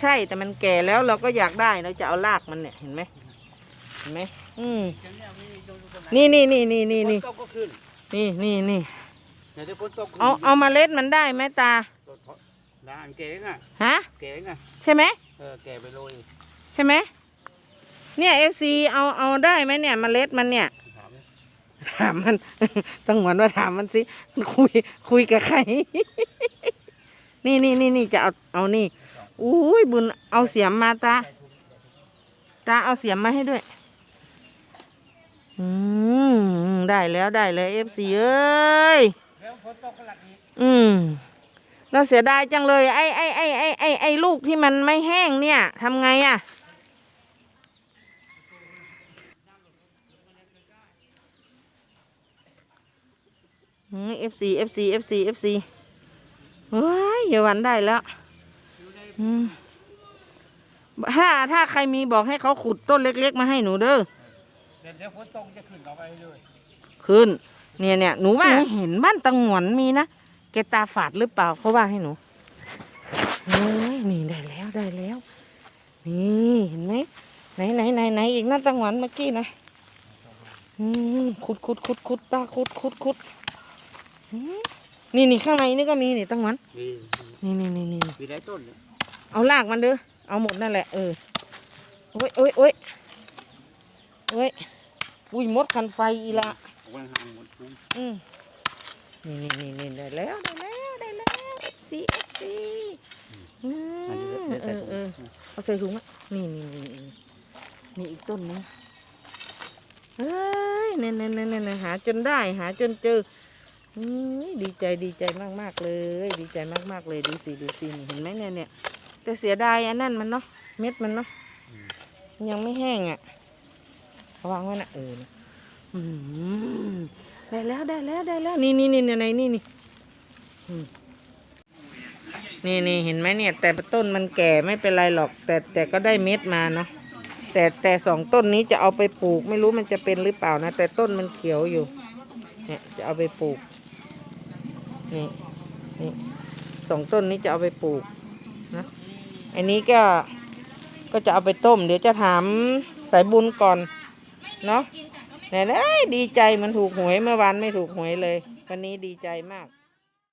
ใช่แต่มันแก่แล้วเราก็อยากได้เราจะเอารากมันเนี่ยเห็นไหมเห็นไหมอืมนี่นี่นี่นี่นี่นี่ฝตกก็ขึ้นนี่นี่นี่เดี๋ยวฝนตกเอาเอาเมาเล็ดมันได้ไหมตานานเก๋งอะฮะเก๋งอะใช่ไหมเออแก่ไปโรยใช่ไหมเนี่ยเอฟซีเอาเอาได้ไหมเนี่ยเมล็ดมันเนี่ยถามเลยถามมัน ต้องเหมือนว่าถามมันสิคุยคุยกับใคร นี่นี่นี่นี่จะเอาเอานี่ อุ้ยบุญเอาเสียมมาตา ตาเอาเสียมมาให้ด้วย อืมได้แล้วได้เลยเอฟซีเอ้ยแล้วฝนตกหลักอีอืมเราเสียดายจังเลย ไอ้ไอ้ไอ้ไอ้ไอ้ไอ้ลูกที่มันไม่แห้งเนี่ยทำไงอะ่ะเอฟซีเอฟซีเอฟซีเอฟซีเฮ้ยอย่าวันได้แล้ว ถ้าถ้าใครมีบอกให้เขาขุดต้นเล็ก ๆ มาให้หนูเด้อเดี๋ยวเดี๋ยวฝนตกจะขึ้นต่อไปเลยขึ้น เนี่ยเนี่ยหนูว่าเห็นบ้านตังหวนมีนะแกตาฝาดหรือเปล่าเขาว่าให้หนูเฮ้ยนี่ได้แล้วได้แล้ว นี่เห็นไหมไหนไหนไหนไหนอีกนะตังหวนเมื่อกี้นะอืมขุดขุดขุดขุดตาขุดขุดขุดอืมนี่นี่ข้างในนี่ก็มีนี่ตังหวนมีนี่นี่นี่นี่มีหลายต้นเลย เอาลากมันเด้อเอาหมดนั่นแหละเออโอ้ยโอ้ยโอ้ยโอ้ยอุ้ยมดคันไฟอีละเอาไว้ห่างหมดนะอืมนี่นี่นี่นี่ได้แล้วได้แล้วได้แล้ว FC FC อืมอันนี้เอเดี๋ยวอเออใส่ถุงเอาใส่ถุงอะนี่นี่นี่นี่นี่อีกต้นนึงเฮ้ยเนี่ยเนี่ยเนี่ยเนี่ยหาจนได้หาจนเจออืมดีใจดีใจมากมากๆเลย ดีใจมากมากๆเลยดูสิดูสินี่เห็นไหมเนี่ยเนี่ย แต่เสียดายอันนั้นมันเนาะเม็ดมันเนาะยังไม่แห้งอะระวังไว้นะเออนะอืมได้แล้วได้แล้วได้แล้ว นี่นี่นี่ในนี่นี่อืมนี่นี่เห็นไหมเนี่ย แต่ต้นมันแก่ไม่เป็นไรหรอก แต่แต่ก็ได้เม็ดมาเนาะแต่แต่สองต้นนี้จะเอาไปปลูก ไม่รู้มันจะเป็นหรือเปล่านะ แต่ต้นมันเขียวอยู่ เนี่ยจะเอาไปปลูกนี่นี่สองต้นนี้จะเอาไปปลูกนะ อันนี้ก็ก็จะเอาไปต้ม เดี๋ยวจะถามสายบุญก่อน เนาะไหนๆดีใจมันถูกหวยเมื่อวานไม่ถูกหวยเลย วันนี้ดีใจมาก